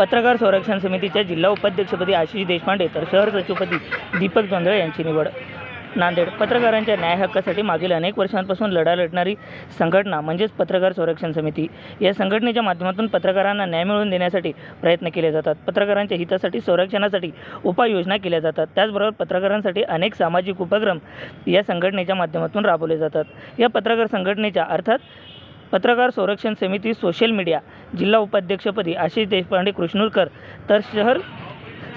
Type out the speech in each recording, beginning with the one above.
पत्रकार संरक्षण समितीच्या जिल्हा उपाध्यक्षपदी आशिष देशपांडे तर शहर सचिवपदी दीपक जोंधळे यांची निवड. नांदेड. पत्रकारांच्या न्याय हक्कासाठी मागील अनेक वर्षांपासून लढा लढणारी संघटना म्हणजेच पत्रकार संरक्षण समिती. या संघटनेच्या माध्यमातून पत्रकारांना न्याय मिळवून देण्यासाठी प्रयत्न केले जातात. पत्रकारांच्या हितासाठी संरक्षणासाठी उपाययोजना केल्या जातात. त्याचबरोबर पत्रकारांसाठी अनेक सामाजिक उपक्रम या संघटनेच्या माध्यमातून राबवले जातात. या पत्रकार संघटनेच्या अर्थात पत्रकार संरक्षण समिती सोशल मीडिया जिल्हा उपाध्यक्षपदी आशिष देशपांडे कृष्णूरकर तर शहर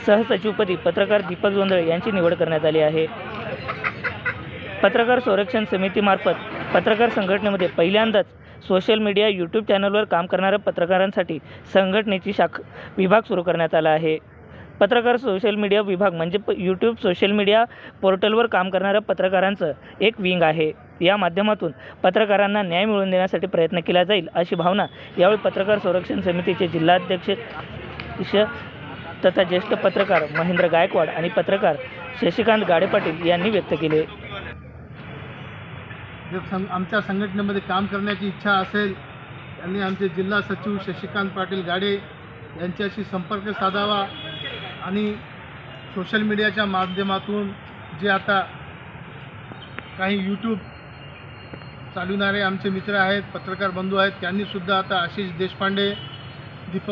सहसचिवपदी पत्रकार दीपक जोंधळे यांची निवड करण्यात आली आहे. पत्रकार संरक्षण समितीमार्फत पत्रकार संघटनेमध्ये पहिल्यांदाच सोशल मीडिया यूट्यूब चॅनलवर काम करणाऱ्या पत्रकारांसाठी संघटनेची शाख विभाग सुरू करण्यात आला आहे. पत्रकार सोशल मीडिया विभाग म्हणजे प यूट्यूब सोशल मीडिया पोर्टलवर काम करणाऱ्या पत्रकारांचं एक विंग आहे. या माध्यमातून पत्रकारांना न्याय मिळवून देण्यासाठी प्रयत्न केला जाईल अशी भावना यावेळी पत्रकार संरक्षण समितीचे जिल्हाध्यक्ष श तथा ज्येष्ठ पत्रकार महेंद्र गायकवाड आणि पत्रकार शशिकांत गाडे पाटील यांनी व्यक्त केले. जर सं आमच्या संघटनेमध्ये काम करण्याची इच्छा असेल त्यांनी आमचे जिल्हा सचिव शशिकांत पाटील गाडे यांच्याशी संपर्क साधावा. आणि सोशल मीडियाच्या माध्यमातून जे आता काही यूट्यूब चालवणारे आमचे मित्र आहेत पत्रकार बंधू आहेत त्यांनीसुद्धा आता आशिष देशपांडे दीपक